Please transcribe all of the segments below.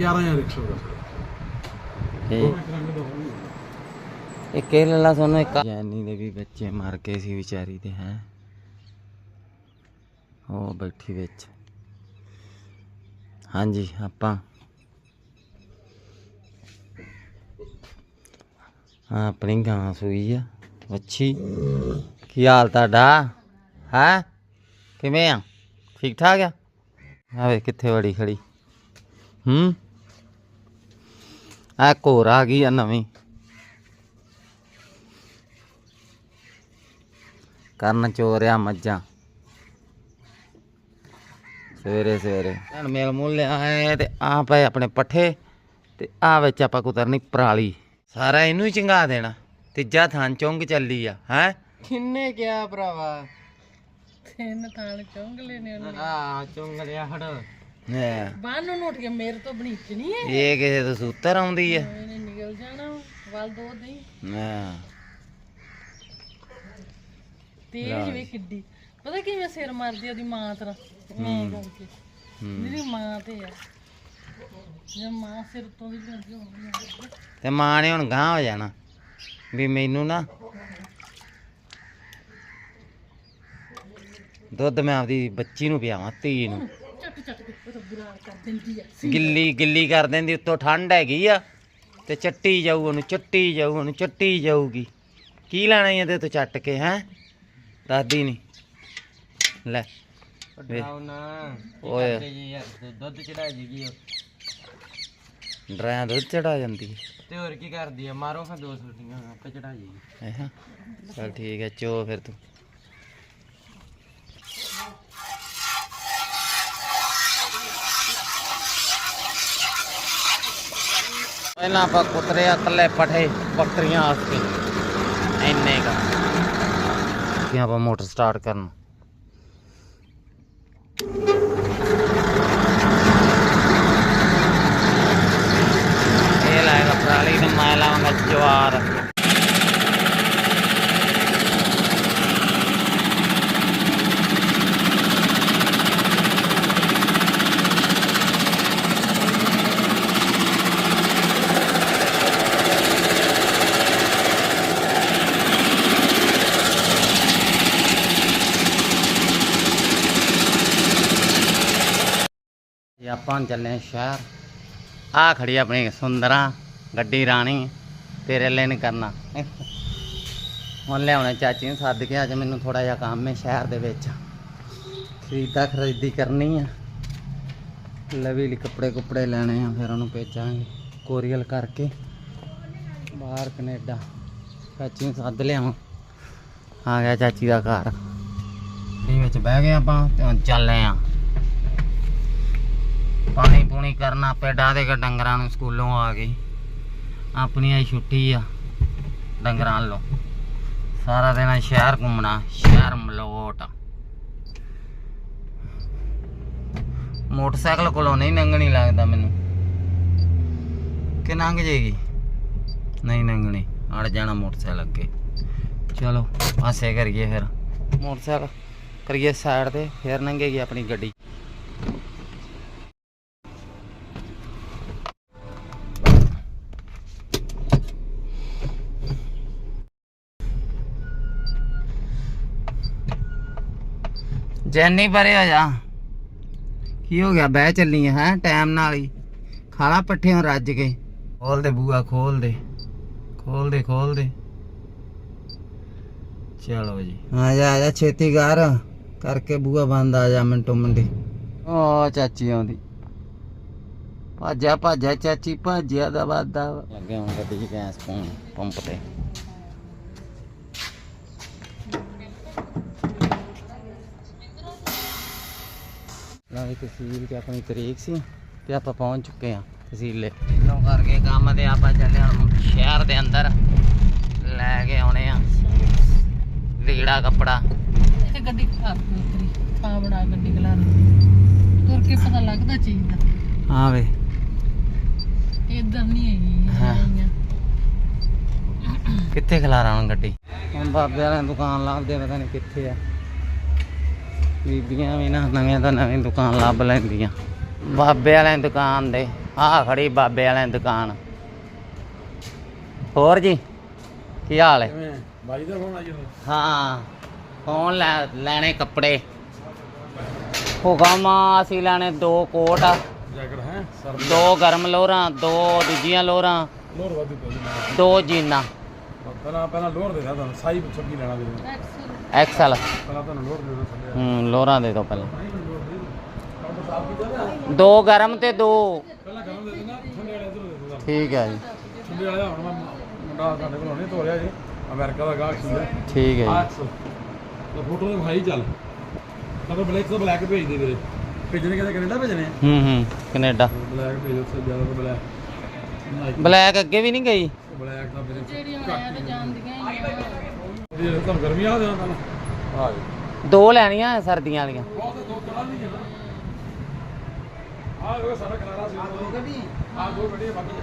11000 100 ਦਾ। ਇਹ ਇਹ ਕੇ ਲੱਲਾ ਸਾਨੂੰ ਇੱਕ। ਜੈਨੀ ਦੇ ਵੀ ਬੱਚੇ ਮਰ ਗਏ ਸੀ ਵਿਚਾਰੀ ਦੇ ਹੈ। ਉਹ ਬੈਠੀ ਵਿੱਚ। ਹਾਂਜੀ ਆਪਾਂ। ਆਪਣੀ ਗਾਂ ਸੂਈ ਆ। ਅੱਛੀ ਕੀ ਹਾਲ ਤੁਹਾਡਾ? ਹੈ? ਕਿਵੇਂ ਆ? ਠੀਕ ਠਾਕ ਆ? ਆਵੇ ਕਿੱਥੇ ਵੜੀ ਖੜੀ? ਹੂੰ? ਆ ਕੋਰ ਆ ਗਈ ਆ ਨਵੀਂ। ਕਰਨ ਚੋਰਿਆ ਮੱਝਾਂ। ਸਵੇਰੇ ਸਵੇਰੇ। ਹੁਣ ਮੇਲ ਮੁੱਲ ਆਏ ਤੇ ਆ ਪਏ ਆਪਣੇ ਪੱਠੇ ਤੇ ਆ ਵਿੱਚ ਆਪਾਂ ਕੁਤਰਨੀ ਪਰਾਲੀ। ਸਾਰਾ ਇਹਨੂੰ ਹੀ ਚੰਗਾ ਦੇਣਾ। ਤੀਜਾ ਥਾਂ ਚੁੰਗ ਚੱਲੀ ਆ ਹੈ? ਕਿੰਨੇ ਕਿਹਾ ਭਰਾਵਾ? ਤਿੰਨ ਥਾਲ ਚੁੰਗਲੇ ਨੇ ਉਹਨੇ। ਆ ਚੁੰਗ ਲਿਆ ਹੜ। ਬਾਹਰ ਨੂੰ ਉੱਠ ਕੇ ਮੇਰੇ ਤੋਂ ਬਣੀਚ ਨਹੀਂ ਹੈ। ਇਹ ਕਿਸੇ ਤੋਂ ਸੂਤਰ ਆਉਂਦੀ ਆ। ਇਹਨੇ ਨਿਕਲ ਜਾਣਾ ਵੱਲ ਦੋ ਨਹੀਂ ਹਾਂ। ਤੇਜ ਵੀ ਕਿੱਡੀ। ਪਤਾ ਕਿਵੇਂ ਸਿਰ ਮਾਰਦੀ ਆ ਉਹਦੀ ਮਾਂ ਤਰ੍ਹਾਂ ਮੈਂ ਕਰਕੇ ਮੇਰੀ ਮਾਂ ਤੇ ਆ। ਜੇ ਮਾਂ ਸਿਰ ਤੋਂ ਦੀ ਜਾਂਦੀ ਹੋਣੀ ਤੇ ਮਾਂ ਨੇ ਹੁਣ ਗਾਂ ਹੋ ਜਾਣਾ। ਵੀ ਮੈਨੂੰ ਨਾ ਦੁੱਧ ਮੈਂ ਆਪਦੀ ਬੱਚੀ ਨੂੰ ਪਿਆਵਾਂ ਧੀ ਨੂੰ। ਚੱਟ ਚੱਟ ਕੇ ਉਹ ਤਾਂ ਬੁਰਾ ਕਰ ਦਿੰਦੀ ਆ। ਗਿੱਲੀ ਗਿੱਲੀ ਕਰ ਦਿੰਦੀ ਉੱਤੋਂ ਠੰਡ ਹੈਗੀ ਆ ਤੇ ਚੱਟੀ ਜਾਊ ਉਹਨੂੰ ਚੱਟੀ ਜਾਊ ਉਹਨੂੰ ਚੱਟੀ ਜਾਊਗੀ। ਕੀ ਲੈਣਾ ਇਹਦੇ ਤੋਂ ਚੱਟ ਕੇ ਹੈ? ਦੱਸਦੀ ਨਹੀਂ ਲੈ। ਵੇ। ਓਏ। ਦੁੱਧ ਚੜਾ ਜੀਗੀ ਡਰਾਂ ਦੁੱਧ ਚੜਾ ਜਾਂਦੀ ਤੇ ਹੋਰ ਕੀ ਕਰਦੀ ਆ? ਮਾਰੋ ਹਾਂ ਦੋ ਛੁੱਟੀਆਂ ਆਪੇ ਚੜਾ ਜੀਗੀ। ਹੈ? ਹਾਂ ਚਲ ਠੀਕ ਹੈ ਚੋ ਫਿਰ ਤੂੰ। ਪਹਿਲਾਂ ਆਪਾਂ ਕੁਤਰੇ ਥੱਲੇ ਪਠੇ ਬੱਕਰੀਆਂ ਵਾਸਤੇ। ਇੰਨੇ ਕਾ ਕਿ ਆਪਾਂ ਮੋਟਰ ਸਟਾਰਟ ਕਰਨ ਇਹ ਲਾਏਗਾ ਪਰਾਲੀ ਤੇ ਮੈਂ ਲਾਵਾਂਗਾ ਜਵਾਰ ਇਹ ਆਪਾਂ ਹੁਣ ਚੱਲੇ ਸ਼ਹਿਰ। ਆ ਖੜੀ ਆਪਣੀ ਸੁੰਦਰਾ, ਗੱਡੀ ਰਾਣੀ, ਤੇਰੇ ਲਈ ਨਹੀਂ ਕਰਨਾ। ਹੁਣ ਲਿਆਉਣਾ ਚਾਚੀ ਨੂੰ ਸੱਦ ਕੇ ਅੱਜ ਮੈਨੂੰ ਥੋੜਾ ਜਿਹਾ ਕੰਮ ਹੈ ਸ਼ਹਿਰ ਦੇ ਵਿੱਚ। ਖਰੀਦਾ ਖਰੀਦੀ ਕਰਨੀ ਆ। ਲਵੀ ਲਈ ਕੱਪੜੇ ਕੁਪੜੇ ਲੈਣੇ ਆ, ਫਿਰ ਉਹਨੂੰ ਭੇਜਾਂਗੇ ਕੋਰੀਅਲ ਕਰਕੇ। ਬਾਹਰ ਕੈਨੇਡਾ। ਚਾਚੀ ਨੂੰ ਸੱਦ ਲਿਆਵਾਂ। ਆ ਗਿਆ ਚਾਚੀ ਦਾ ਘਰ। ਇਹ ਵਿੱਚ ਬਹਿ ਗਏ ਆਪਾਂ ਤੇ ਹੁਣ ਚੱਲੇ ਆ। ਪਾਣੀ ਪੂਣੀ ਕਰਨਾ ਪੇਡਾਂ ਦੇ ਕੇ ਡੰਗਰਾਂ ਨੂੰ ਸਕੂਲੋਂ ਆ ਗਏ ਆਪਣੀ ਆਈ ਛੁੱਟੀ ਆ ਡੰਗਰਾਂ ਵੱਲੋਂ। ਸਾਰਾ ਦਿਨ ਅੱਜ ਸ਼ਹਿਰ ਘੁੰਮਣਾ, ਸ਼ਹਿਰ ਮਲੋਟ। ਮੋਟਰਸਾਈਕਲ ਕੋਲੋਂ ਨਹੀਂ ਲੰਘਣੀ ਲੱਗਦਾ ਮੈਨੂੰ। ਕਿ ਲੰਘ ਜੇਗੀ? ਨਹੀਂ ਨੰਗਣੀ, ਅੜ ਜਾਣਾ ਮੋਟਰਸਾਈਕਲ ਅੱਗੇ। ਚਲੋ, ਪਾਸੇ ਕਰੀਏ ਫਿਰ। ਮੋਟਰਸਾਈਕਲ ਕਰੀਏ ਸਾਈਡ ਤੇ, ਫਿਰ ਨੰਗੇਗੀ ਆਪਣੀ ਗੱਡੀ। ਜੈਨੀ ਪਰੇ ਹੋ ਜਾ। ਕੀ ਹੋ ਗਿਆ? ਬਹਿ ਚੱਲੀ ਹੈ? ਟਾਈਮ ਨਾਲ ਹੀ। ਖਾਲਾ ਪੱਠਿਆਂ ਰੱਜ ਕੇ। ਖੋਲ ਦੇ ਬੂਆ, ਖੋਲ ਦੇ। ਖੋਲ ਦੇ ਖੋਲ ਦੇ। ਚਲੋ ਜੀ। ਆ ਜਾ ਆ ਜਾ, ਛੇਤੀ ਕਰ। ਕਰਕੇ ਬੂਆ ਬੰਦ ਆ ਜਾ ਮਿੰਟੋ ਮਿੰਟੀ। ਓ ਚਾਚੀ ਆਉਂਦੀ। ਭਾਜਾ ਭਾਜਾ, ਚਾਚੀ, ਭਾਜਿਆ ਦਾ ਵਾਦਾ ਲੱਗੇ ਹੁਣ ਗੱਡੀ 'ਚ ਗੈਸ ਪਾਉਣ, ਪੰਪ ਤੇ। ਨਵੀਂ ਤਹਿਸੀਲ ਤੇ ਆਪਣੀ ਤਰੀਕ ਸੀ ਤੇ ਆਪਾਂ ਪਹੁੰਚ ਚੁੱਕੇ ਆ ਤਹਿਸੀਲੇ। ਲੋ ਕਰਕੇ ਕੰਮ ਤੇ ਆਪਾਂ ਚੱਲੇ ਹੁਣ ਸ਼ਹਿਰ ਦੇ ਅੰਦਰ। ਲੈ ਕੇ ਆਉਣੇ ਆ। ਲੀੜਾ ਕੱਪੜਾ। ਇੱਥੇ ਗੱਡੀ ਉਤਰੀ ਥਾਂ ਬਣਾ ਗੱਡੀ ਖਲਾ ਤੁਰ ਕੇ ਪਤਾ ਲੱਗਦਾ ਚੀਜ਼ ਦਾ। ਹਾਂ ਵੇ। ਇਧਰ ਨਹੀਂ ਹੈਗੀ। ਕਿੱਥੇ ਖਲਾਰਾ ਹੁਣ ਗੱਡੀ? ਹੁਣ ਬਾਬੇ ਵਾਲਿਆਂ ਦੁਕਾਨ ਲੱਭਦੇ ਪਤਾ ਨਹੀਂ ਕਿੱਥੇ ਆ। ਬੀਬੀਆਂ ਵੀ ਨਾ ਨਵੀਆਂ ਤੋਂ ਨਵੀਂ ਦੁਕਾਨ ਲੱਭ ਲੈਂਦੀਆਂ। ਬਾਬੇ ਵਾਲਿਆਂ ਦੀ ਦੁਕਾਨ ਦੇ ਆਹ ਖੜੀ ਬਾਬੇ ਵਾਲਿਆਂ ਦੀ ਦੁਕਾਨ। ਹੋਰ ਜੀ ਕੀ ਹਾਲ ਹੈ? ਕਿਵੇਂ? ਬਾਈ ਦਾ ਫੋਨ ਆ ਜੀ ਹਾਂ ਲੈ ਲੈਣੇ ਕੱਪੜੇ। ਹੁਕਮ ਆ, ਅਸੀਂ ਲੈਣੇ ਦੋ ਕੋਟ। ਜੈਕਟ ਹੈ ਦੋ ਗਰਮ ਲੋਰਾਂ ਦੋ ਦੂਜੀਆਂ ਲੋਰਾਂ ਲੋਰ ਵਾਦੀ ਪੈ ਜੀ ਦੋ ਜੀਨਾਂ। ਪਹਿਲਾਂ ਪਹਿਲਾਂ ਲੋਰ ਦੇ ਦਿਆ ਤੁਹਾਨੂੰ ਸਾਈ ਪੁੱਛੋ ਕੀ ਲੈਣਾ ਵੀਰੇ। ਐਕਸਲ ਪਹਿਲਾਂ ਤੁਹਾਨੂੰ ਦੇ ਦੋ ਥੱਲੇ ਹੂੰ ਲੋਰਾਂ ਦੇ ਦੋ ਪਹਿਲਾਂ। ਦੋ ਗਰਮ ਤੇ ਦੋ। ਪਹਿਲਾਂ ਗਰਮ ਦੇ ਦੇਣਾ ਠੰਡੇ ਵਾਲੇ ਇਧਰ ਦੇ ਦੇਣਾ ਠੀਕ ਹੈ ਜੀ। ਠੰਡੇ ਵਾਲੇ ਹੁਣ ਮੈਂ ਮੁੰਡਾ ਸਾਡੇ ਕੋਲ ਨਹੀਂ ਧੋ ਰਿਹਾ ਜੀ। ਅਮਰੀਕਾ ਦਾ ਗਾਹਕ ਸੀ। ਠੀਕ ਹੈ ਜੀ। ਤਾਂ ਫੋਟੋ ਦੇ ਭਾਈ ਚੱਲ। ਤਾਂ ਬਲੈਕ ਤੋਂ ਬਲੈਕ ਭੇਜ ਦੇ ਵੀਰੇ। ਭੇਜਣੇ ਕਿਹਦੇ ਕੈਨੇਡਾ ਭੇਜਣੇ? ਹੂੰ ਹੂੰ ਕੈਨੇਡਾ। ਬਲੈਕ ਭੇਜ ਉੱਥੇ ਜ਼ਿਆਦਾ ਤੋਂ ਬਲੈਕ। ਬਲੈਕ ਅੱਗੇ ਵੀ ਨਹੀਂ ਗਈ? ਬਲੈਕ ਵੀਰੇ ਤੇ ਜਾਣਦੀਆਂ ਹੀ ਆ। ਇਹ ਤੁਹਾਨੂੰ ਗਰਮੀ ਆ ਦੇਣਾ ਪਹਿਲਾਂ ਆ ਜੀ। ਦੋ ਲੈਣੀਆਂ ਸਰਦੀਆਂ ਵਾਲੀਆਂ। ਬਹੁਤ ਦੋ ਕੜਾ ਨਹੀਂ ਹੈ ਆ ਉਹ ਸਾਡਾ ਕਨਾਰਾ ਸੀ। ਦੋ ਗੱਡੀ। ਆ ਦੋ ਗੱਡੀਆਂ ਬਾਕੀ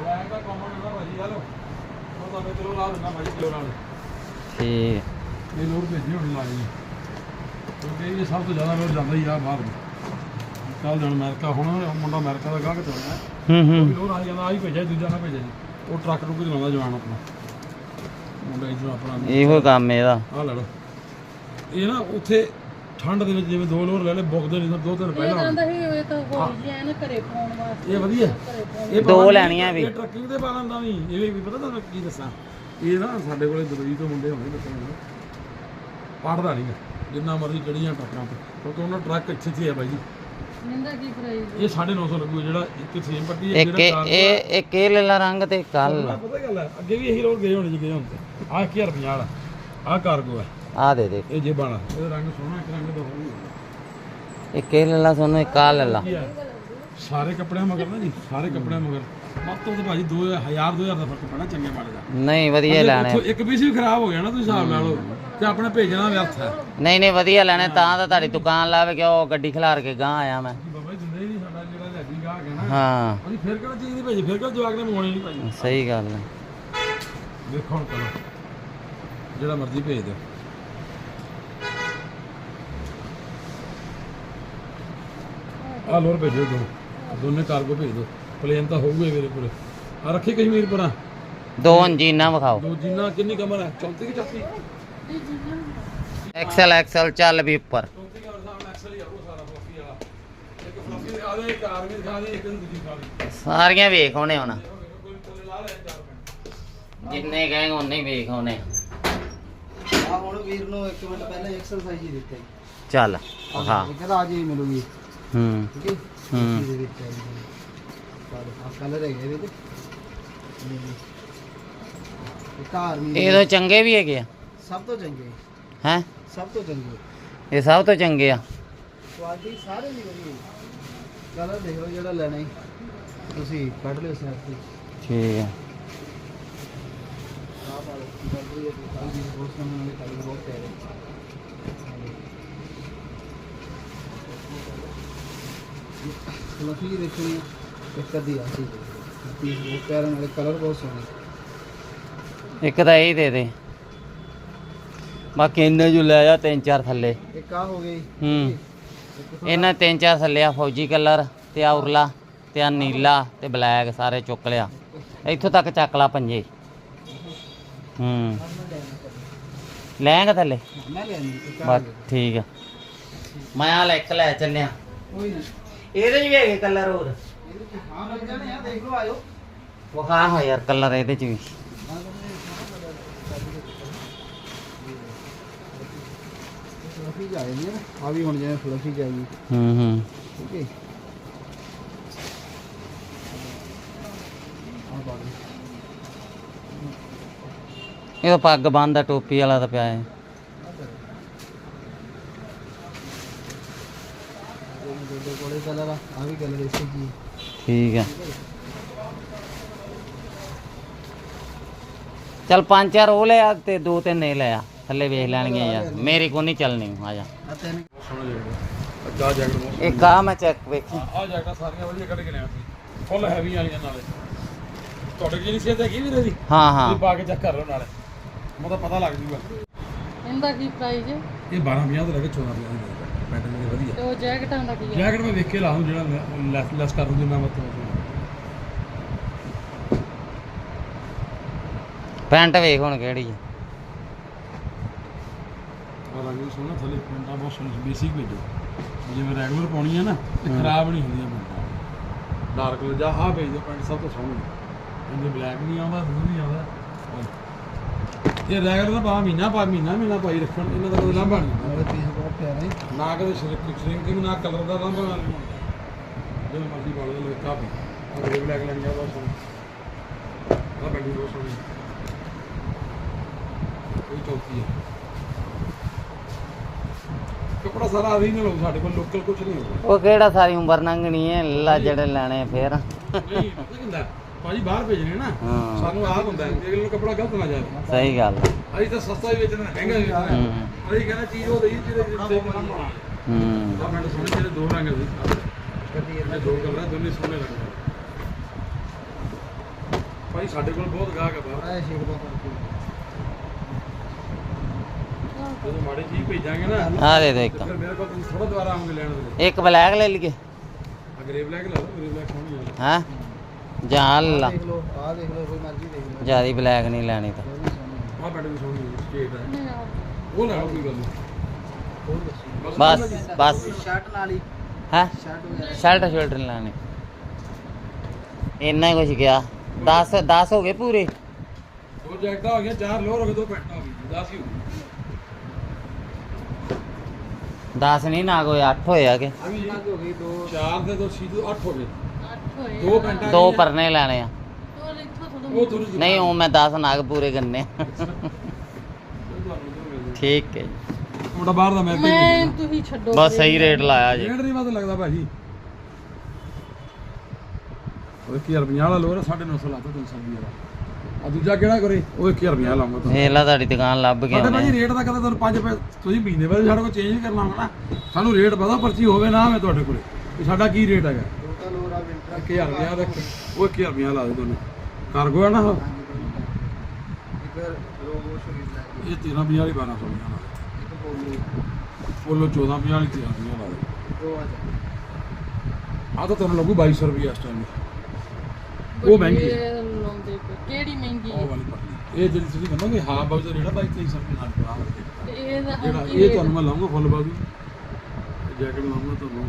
ਬਲੈਕ ਦਾ ਕਾਮਨ ਹੁੰਦਾ ਭਾਜੀ ਹਲੋ ਉਹ ਤਾਂ ਮੈਂ ਚਲੋ ਲਾ ਦਿੰਦਾ ਭਾਜੀ ਕਿਲੋ ਨਾਲ। ਠੀਕ। ਇਹ ਲੋਡ ਭੇਜੀ ਹੋਣੀ ਲਾਣੀ ਕਿਉਂਕਿ ਇਹ ਸਭ ਤੋਂ ਜ਼ਿਆਦਾ ਲੋਡ ਜਾਂਦਾ ਹੀ ਆ ਬਾਹਰ। ਨੂੰ ਕੱਲ ਜਣ ਅਮਰੀਕਾ ਹੁਣ ਮੁੰਡਾ ਅਮਰੀਕਾ ਦਾ ਗਾਹਕ ਚੋਣਾ ਹੂੰ ਹੂੰ। ਲੋਡ ਆ ਜਾਂਦਾ ਆਹੀ ਭੇਜਿਆ ਦੂਜਾ ਨਾ ਭੇਜਿਆ ਜੀ। ਉਹ ਟਰੱਕ ਟਰੁੱਕ ਚਲਾਉਂਦਾ ਜਵਾਨ ਆਪਣਾ। ਮੁੰਡਾ ਇਧਰ ਆਪਣਾ ਇਹੋ ਕੰਮ ਇਹਦਾ। ਆ ਲੜ ਇਹ ਨਾ ਉੱਥੇ ਠੰਡ ਦੇ ਵਿੱਚ ਜਿਵੇਂ ਦੋ ਲੋਰ ਲੈ ਲੈ ਬੁੱਕਦੇ ਨਹੀਂ ਤਾਂ ਦੋ ਦਿਨ ਇਹ ਪਹਿਲਾਂ ਕਹਿੰਦਾ ਸੀ ਇਹ ਤਾਂ ਹੋ। ਜੀ ਐ ਨਾ ਘਰੇ ਪਾਉਣ ਵਾਸਤੇ। ਇਹ ਵਧੀਆ। ਇਹ ਦੋ ਲੈਣੀਆਂ ਵੀ। ਇਹ ਟਰੱਕਿੰਗ ਦੇ ਬਾਲਾਂ ਦਾ ਵੀ? ਇਹ ਵੀ ਪਤਾ ਤੁਹਾਨੂੰ ਕੀ ਦੱਸਾਂ। ਇਹ ਨਾ ਸਾਡੇ ਕੋਲੇ ਦੁਬਈ ਤੋਂ ਮੁੰਡੇ ਹੋਣੇ ਨੇ ਪੜਦਾ ਨਹੀਂ ਜਿੰਨਾ ਮਰਜ਼ੀ ਚੜੀਆਂ ਟਰੱਕਾਂ ਤੇ। ਕਿਉਂਕਿ ਉਹਨਾਂ ਟਰੱਕ ਇੱਥੇ ਇੱਥੇ ਆ ਬਾਈ ਜੀ। ਇਹਦਾ ਕੀ ਪ੍ਰਾਈਸ ਇਹ 950 ਲੱਗੂ ਜਿਹੜਾ ਇੱਕ ਸੇਮ ਪੱਟੀ ਹੈ ਇੱਕ ਇਹ ਇਹ ਇੱਕ ਇਹ ਲੈ ਲਾ ਰੰਗ ਤੇ ਕੱਲ। ਪਤਾ ਗੱਲ ਹੈ? ਅੱਗੇ ਵੀ ਇਹੀ ਲੋਕ ਗਏ ਹੋਣੇ ਜੀ ਗਏ ਹੁੰਦੇ ਆਹ 1050 ਵਾਲਾ ਆਹ ਕਾਰਗੋ ਹੈ। ਆ ਦੇ ਦੇ। ਇਹ ਜੇਬਾਂ ਵਾਲਾ। ਇਹਦਾ ਰੰਗ ਸੋਹਣਾ ਇੱਕ ਰੰਗ ਦਾ ਹੋਰ ਇੱਕ ਇਹ ਲੈ ਲਾ ਸੋਨੂੰ ਇੱਕ ਆ ਲੈ ਲਾ। ਕੀ ਹੈ? ਸਾਰੇ ਕੱਪੜਿਆਂ ਮਗਰ ਨਾ ਜੀ ਸਾਰੇ ਕੱਪੜਿਆਂ ਮਗਰ। ਮੱਤ ਤੋਂ ਭਾਜੀ 2000 2000 ਦਾ ਫ਼ਰਕ ਪੈਣਾ ਚੰਗੇ ਮਾੜੇ ਦਾ। ਨਹੀਂ ਵਧੀਆ ਲੈਣੇ ਉੱਥੋਂ ਇੱਕ ਪੀਸ ਵੀ ਖਰਾਬ ਹੋ ਗਿਆ ਨਾ ਤੁਸੀਂ ਹਿਸਾਬ ਲਾ ਲਓ ਤੇ ਆਪਣਾ ਭੇਜਣਾ ਵਿਅਰਥ ਹੈ। ਨਹੀਂ ਨਹੀਂ ਵਧੀਆ ਲੈਣੇ ਤਾਂ ਤਾਂ ਤੁਹਾਡੀ ਦੁਕਾਨ ਲਾਵੇ ਕਿ ਉਹ ਗੱਡੀ ਖਿਲਾਰ ਕੇ ਗਾਂ ਆਇਆ ਮੈਂ। ਬਾਬਾ ਜੀ ਦਿੰਦੇ ਨਹੀਂ ਸਾਡਾ ਜਿਹੜਾ ਲੈਦੀ ਗਾਹਕ ਹੈ ਨਾ ਹਾਂ। ਅਸੀਂ ਫਿਰ ਕਿਹੜਾ ਚੀਜ਼ ਨਹੀਂ ਭੇਜੀ ਫਿਰ ਕਿਹੜਾ ਜਵਾਕ ਨੇ ਮੰਗਵਾਉਣੀ ਨਹੀਂ ਭਾਜੀ। ਸਹੀ ਗੱਲ ਹੈ। ਦੇਖੋ ਹੁਣ ਕਰੋ ਜਿਹੜਾ ਮਰਜ਼ੀ ਭੇਜ ਦਿਓ। ਆ ਲੋਰ ਭੇਜੋ ਦੋ ਦੋਨੇ ਕਾਰਗੋ ਭੇਜ ਦਿਓ। ਪਲੇਨ ਤਾਂ ਹੋਊਗਾ ਹੀ ਮੇਰੇ ਕੋਲੇ। ਆ ਰੱਖੀ ਕਸ਼ਮੀਰ ਪਰਾਂ। ਦੋ ਇੰਜੀਨਾਂ ਵਿਖਾਓ। ਦੋ ਜਿੰਨਾ ਕਿੰਨੀ ਕਮਰ ਹੈ? 34 ਕਿ 34 ਐਕਸਲ ਐਕਸਲ ਚੱਲ ਵੀ ਉੱਪਰ। 34 ਕਮਰ ਸਾਹਮਣੇ ਐਕਸਲ ਹੀ ਆਊ ਸਾਰਾ ਫਲਫੀ ਵਾਲਾ। ਇੱਕ ਫਲਫੀ ਦੇ ਆਦੇ ਇੱਕ ਆਰਮੀ ਦਿਖਾ ਦੇ ਇੱਕ ਦੂਜੀ ਦਿਖਾ ਦੇ। ਸਾਰੀਆਂ ਵੇਖ ਹੁਣ। ਕੋਈ ਕੋਲੇ ਲਾ ਲੈ ਚਾਰ ਮਿੰਟ ਜਿੰਨੇ ਕਹੇਂਗੇ ਉਹਨੇ ਹੀ ਵੇਖ ਆਉਣੇ। ਆ ਹੁਣ ਵੀਰ ਨੂੰ ਇੱਕ ਮਿੰਟ ਪਹਿਲਾਂ ਐਕਸਰਸਾਈਜ਼ ਹੀ ਦਿੱਤੇ। ਚੱਲ ਹਾਂ। ਇਹ ਕਹਿੰਦਾ ਅੱਜ ਹੀ ਮਿਲੂਗੀ। ਹੂੰ। ਠੀਕ ਹੈ ਹੂੰ। ਇਹਦੇ ਵਿੱਚ ਆ ਕਲਰ ਹੈਗੇ ਇਹਦੇ ਤੇ। ਇਹ ਕਾਰ ਵੀ ਇਹ ਤਾਂ ਚੰਗੇ ਵੀ ਹੈਗੇ ਆ। ਸਭ ਤੋਂ ਚੰਗੇ। ਹੈ? ਸਭ ਤੋਂ ਚੰਗੇ। ਇਹ ਸਭ ਤੋਂ ਚੰਗੇ ਆ। ਕੁਆਲਿਟੀ ਸਾਰੇ ਦੀ ਵਧੀਆ ਕਲਰ ਦੇਖ ਲਓ ਜਿਹੜਾ ਲੈਣਾ ਹੈ ਤੁਸੀਂ ਕੱਢ ਲਿਓ ਸੈਟ ਤੇ। ਠੀਕ ਪਿਆਰੇ। ਫਲਫੀ ਦੇਖਣੀ ਹੈ, ਇੱਕ ਅੱਧੀ ਆ ਸੀ ਪੀਸ ਬਹੁਤ ਪਿਆਰੇ ਨਾਲੇ ਕਲਰ ਬਹੁਤ ਸੋਹਣੇ। ਇੱਕ ਤਾਂ ਇਹ ਦੇ ਦੇ। ਬਾਕੀ ਇੰਨੇ ਜੋ ਲੈ ਜਾ ਤਿੰਨ ਚਾਰ ਥੱਲੇ। ਇੱਕ ਆ ਹੋ ਗਈ। ਹੂੰ। ਇਹਨਾਂ ਤਿੰਨ ਚਾਰ ਥੱਲੇ ਆ ਫੌਜੀ ਕਲਰ ਤੇ ਆ ਉਰਲਾ ਤੇ ਆ ਨੀਲਾ ਤੇ ਬਲੈਕ ਸਾਰੇ ਚੁੱਕ ਲਿਆ। ਇੱਥੋਂ ਤੱਕ ਚੱਕ ਲਾ ਪੰਜੇ। ਹੂੰ। ਲੈਂਗਾ ਥੱਲੇ? ਮੈਂ ਲੈਣੀ ਇੱਕ ਆ ਬਸ ਠੀਕ ਆ। ਮੈਂ ਆ ਲੈ ਲੈ ਚੱਲਿਆ। ਕੋਈ ਨਾ। ਇਹਦੇ ਵੀ ਹੈਗੇ ਕਲਰ ਹੋਰ? ਹਾਂ ਲੱਗ ਜਾਣੇ ਆ ਦੇਖ ਲਓ ਆਇਓ ਵਿਖਾ ਹਾਂ ਯਾਰ ਕਲਰ ਇਹਦੇ 'ਚ ਵੀ। ਫਲਫੀ ਜਾ ਆ ਵੀ ਹੁਣ ਜਿਵੇਂ ਫਲਫੀ ਜਾਏਗੀ ਹੂੰ ਹੂੰ। ਠੀਕ ਹੈ ਇਹ ਤਾਂ ਪੱਗ ਬੰਨਦਾ ਟੋਪੀ ਵਾਲਾ ਤਾਂ ਪਿਆ ਹੈ ਕੋਲੇ ਕਲਰ ਆ ਵੀ ਕਲਰ ਇਸੇ ਕੀ ਠੀਕ ਆ ਚੱਲ ਪੰਜ ਚਾਰ ਉਹ ਲੈ ਆ ਤੇ ਦੋ ਤਿੰਨ ਇਹ ਲੈ ਆ ਥੱਲੇ ਵੇਖ ਲੈਣਗੇ ਯਾਰ। ਮੇਰੀ ਕੋ ਨਹੀਂ ਚੱਲਣੀ। ਆ ਜਾ। ਇੱਕ ਆ ਮੈਂ ਚੈੱਕ ਵੇਖੀ। ਆ ਜੈਕਟਾਂ ਸਾਰੀਆਂ ਵਧੀਆ ਕੱਢ ਕੇ ਲਿਆ ਸੀ। ਫੁੱਲ ਹੈਵੀ ਵਾਲੀਆਂ ਨਾਲੇ। ਤੁਹਾਡੇ ਜਿਹੜੀ ਸਿਹਤ ਹੈਗੀ ਵੀਰੇ ਦੀ? ਹਾਂ ਹਾਂ। ਤੁਸੀਂ ਪਾ ਕੇ ਚੈੱਕ ਕਰ ਲਓ ਨਾਲੇ। ਮੈਨੂੰ ਤਾਂ ਪਤਾ ਲੱਗ ਜੂਗਾ। ਇਹਦਾ ਕੀ ਪ੍ਰਾਈਸ ਹੈ? ਇਹ 12 50 ਤੋਂ ਲੈ ਕੇ 14 50 ਦੇ ਵਧੀਆ। ਤੇ ਉਹ ਜੈਕਟਾਂ ਦਾ ਕੀ ਆ? ਜੈਕਟ ਮੈਂ ਵੇਖ ਕੇ ਲਾਉਂ ਜਿਹੜਾ ਲੈਸ ਲੈਸ ਕਰ ਦੂੰ ਮੈਂ ਮਤਲਬ ਪੈਂਟ ਵੇਖ ਹੁਣ ਕਿਹੜੀ ਆ। ਆ ਰੰਗ ਸੋਹਣਾ ਥੱਲੇ ਪੈਂਟਾਂ ਬਹੁਤ ਸੋਹਣੀ ਬੇਸਿਕ ਭੇਜੋ ਜਿਵੇਂ ਰੈਗੂਲਰ ਪਾਉਣੀ ਹੈ ਨਾ ਤੇ ਖਰਾਬ ਨਹੀਂ ਹੁੰਦੀਆਂ ਪੈਂਟਾਂ। ਡਾਰਕ ਕਲਰ ਜਾਂ ਆਹ ਭੇਜ ਦਿਓ ਪੈਂਟ ਸਭ ਤੋਂ ਸੋਹਣੀ। ਇਹਦੇ ਬਲੈਕ ਨਹੀਂ ਆਉਂਦਾ ਬਲੂ ਨਹੀਂ ਆਉਂਦਾ। ਇਹ ਰੈਗੂਲਰ ਦਾ ਪਾ ਮਹੀਨਾ ਪਾ ਮਹੀਨਾ ਮਹੀਨਾ ਪਾਈ ਰੱਖਣ ਇਹਨਾਂ ਦਾ ਕੋਈ ਲਾਂਭਾ ਨਹੀਂ ਨਾਲੇ ਪੀਸ ਬਹੁਤ ਪਿਆਰਾ ਹੈ ਨਾ ਕਦੇ ਸ਼ਰਿੰਕਿੰਗ ਨਾ ਕਲਰ ਦਾ ਲਾਂਭਾ ਨਾ ਜਦੋਂ ਮਰਜ਼ੀ ਪਾ ਲਓ ਲੋਕਾ ਵੀ। ਅਗਲੇ ਬਲੈਕ ਲੈਣ ਗਿਆ ਬਹੁਤ ਸੋਹਣੀ। ਆ ਬੈਂਡੀ ਬਹੁਤ ਸੋਹਣੀ। ਕੋਈ ਚੌਕੀ ਹੈ ਕਪੜਾ ਸਾਰਾ ਆਦੀ ਨਹੀਂ ਲਓ ਸਾਡੇ ਕੋਲ ਲੋਕਲ ਕੁਝ ਨਹੀਂ ਹੋਊਗਾ ਉਹ ਕਿਹੜਾ ਸਾਰੀ ਉਮਰ ਲੰਘਣੀ ਹੈ ਲਾ ਜਿਹੜੇ ਲੈਣੇ ਫੇਰ। ਨਹੀਂ ਪਤਾ ਕੀ ਹੁੰਦਾ ਭਾਜੀ ਬਾਹਰ ਭੇਜਣੇ ਨਾ। ਹਾਂ। ਸਾਨੂੰ ਆਹ ਹੁੰਦਾ ਹੈ ਕਿ ਅਗਲੇ ਨੂੰ ਕਪੜਾ ਗਲਤ ਨਾ ਜਾਵੇ। ਸਹੀ ਗੱਲ। ਅਸੀਂ ਤਾਂ ਸਸਤਾ ਹੀ ਵੇਚਣਾ ਮਹਿੰਗਾ ਹੀ ਵੇਚਣਾ। ਹੂੰ। ਅਸੀਂ ਕਹਿੰਦਾ ਚੀਜ਼ ਉਹ ਦੇਈ ਜਿਹਦੇ ਜਿਹਦੇ ਕੰਮ ਆਉਣਾ ਹੂੰ। ਆ ਮੈਂ ਸੋਹਣੇ ਜਿਹੜੇ ਦੋ ਰੰਗ ਸੀ ਕਦੀ ਇਹ ਦੋ ਕਲਰ ਦੋਨੇ ਸੋਹਣੇ ਲੱਗਦੇ। ਭਾਈ ਸਾਡੇ ਕੋਲ ਬਹੁਤ ਗਾਹਕ ਆ ਬਾਹਰ। ਜਦੋਂ ਮਾੜੀ ਚੀਜ਼ ਭੇਜਾਂਗੇ ਨਾ ਆ ਦੇ ਦੋ ਇੱਕ ਤੇ। ਫਿਰ ਮੇਰੇ ਕੋਲ ਤੁਸੀਂ ਥੋੜਾ ਦੁਬਾਰਾ ਆਉਂਗੇ ਲੈਣ ਦੇ ਇੱਕ ਬਲੈਕ ਲੈ ਲਈਏ। ਅਗਰੇ ਬਲੈਕ ਲੈ ਲਓ ਗਰੇ ਬਲੈਕ ਸੋਹਣੀ ਆ। ਹਾਂ? ਜਾਂ ਆਹ ਲੈ ਲਾ ਦੇਖ ਲਓ ਆਹ ਦੇਖ ਲਓ ਕੋਈ ਮਰਜ਼ੀ ਦੇਖ ਲਓ। ਜਿਆਦੀ ਬਲੈਕ ਨਹੀਂ ਲੈਣੀ ਤਾਂ। ਉਹ ਵੀ ਸੋਹਣੀ ਸਟੇਟ ਹੈ ਆ ਉਹ ਲਓ ਕੋਈ ਗੱਲ ਬਸ। ਬਸ ਸ਼ਰਟ ਨਾਲ ਹੀ? ਹੈ ਸ਼ਰਟ ਲੈਣੀ। ਇੰਨਾ ਹੀ ਕੁਝ ਗਿਆ। 10 10 ਹੋ ਗਏ ਪੂਰੇ? ਦੋ ਜੈਕਟਾਂ ਹੋ ਗਈਆਂ ਚਾਰ ਲੋਅਰ ਹੋ ਗਏ ਦੋ ਪੈਂਟਾਂ ਹੋ ਗਈਆਂ 10 ਹੀ ਹੋ ਗਏ। 10 ਨਹੀਂ ਨਾ ਕੋਈ 8 ਹੋਇਆ ਕਿ। ਆ ਹੋ ਗਈ ਦੋ। ਚਾਰ ਦੇ ਦੋ ਸੀ ਦੋ 8 ਹੋ ਗਏ। ਅੱਠ ਹੋਏ ਦੋ ਪੈਂਟਾਂ ਦੋ ਗਈਆਂ। ਪਰਨੇ ਲੈਣੇ ਆ। ਥੋੜਾ ਨਹੀਂ ਉਹ ਮੈਂ 10 ਨਾਗ ਪੂਰੇ ਕਰਨੇ ਆ। ਠੀਕ ਹੈ ਜੀ। ਬਾਹਰ ਦਾ ਮੈਂ ਮੈਂ ਤੁਸੀਂ ਛੱਡੋ ਬਸ ਸਹੀ ਰੇਟ ਲਾਇਆ ਜੀ। ਰੇਟ ਨਹੀਂ ਵੱਧ ਲੱਗਦਾ ਭਾਜੀ। ਉਹ 1050 ਵਾਲਾ ਲੋਰ 950 ਲਾਤਾ 320 ਵਾਲਾ। ਆ ਦੂਜਾ ਕਿਹੜਾ ਕਰੇ? ਉਹ 1050 ਲਾਉਂਗਾ ਤੁਹਾਨੂੰ। ਇਹ ਲਾ ਤੁਹਾਡੀ ਦੁਕਾਨ ਲੱਭ ਗਿਆ ਸਾਡੇ ਭਾਜੀ ਰੇਟ ਦਾ ਕਦੇ ਤੁਹਾਨੂੰ 5 ਪੈਸੇ ਤੁਸੀਂ ਮਹੀਨੇ ਬਾਅਦ ਸਾਡੇ ਕੋਲ ਚੇਂਜ ਕਰਨਾ ਹੋਣਾ ਸਾਨੂੰ ਰੇਟ ਪਤਾ ਪਰਚੀ ਹੋਵੇ ਨਾ ਹੋਵੇ ਤੁਹਾਡੇ ਕੋਲੇ। ਵੀ ਸਾਡਾ ਕੀ ਰੇਟ ਹੈਗਾ? ਦੋ ਤਾਂ ਲੋਰ ਆ ਵਿੰਟਰ 1000 ਰੁਪਿਆ ਦਾ ਉਹ 1000 ਰੁਪਿਆ ਲਾ ਦੇ ਤੁਹਾਨੂੰ। ਕਾਰਗੋ ਹੈ ਨਾ ਉਹ? ਇੱਕ ਰੋਬੋ ਸ਼ਰੀਰ ਲੈ ਇਹ 13 50 ਵਾਲੀ 1200 ਰੁਪਿਆ ਲਾ ਦੇ ਇੱਕ ਬੋਲੂ ਫੁੱਲ 14 50 ਵਾਲੀ 13 ਰੁਪਿਆ ਲਾ ਦੇ ਦੋ ਆ ਜਾ। ਆ ਤਾਂ ਤੁਹਾਨੂੰ ਲੱਗੂ 2200 ਰੁਪਿਆ ਇਸ ਟਾਈਮ ਉਹ ਮਹਿੰਗੀ ਹੈ। ਇਹ ਲਾਉਂਦੇ ਪਏ। ਕਿਹੜੀ ਮਹਿੰਗੀ ਉਹ ਹੈ? ਵਾਲੀ ਪਰਲੀ ਇਹ ਜਿਹੜੀ ਤੁਸੀਂ ਮੰਨੋਗੇ ਹਾਂ ਬਾਬੂ ਦਾ ਰੇਟ 2200 ਰੁਪਏ ਨਾਲ ਤੇ ਜਿਹੜਾ ਹੁਣ ਇਹ ਕੀ ਤੁਹਾਨੂੰ ਮੈਂ ਲਾਉਂਗਾ ਫੁੱਲ ਬਾਜ਼ੂ ਜੈਕਟ ਲਾਉਂਗਾ ਤੁਹਾਨੂੰ।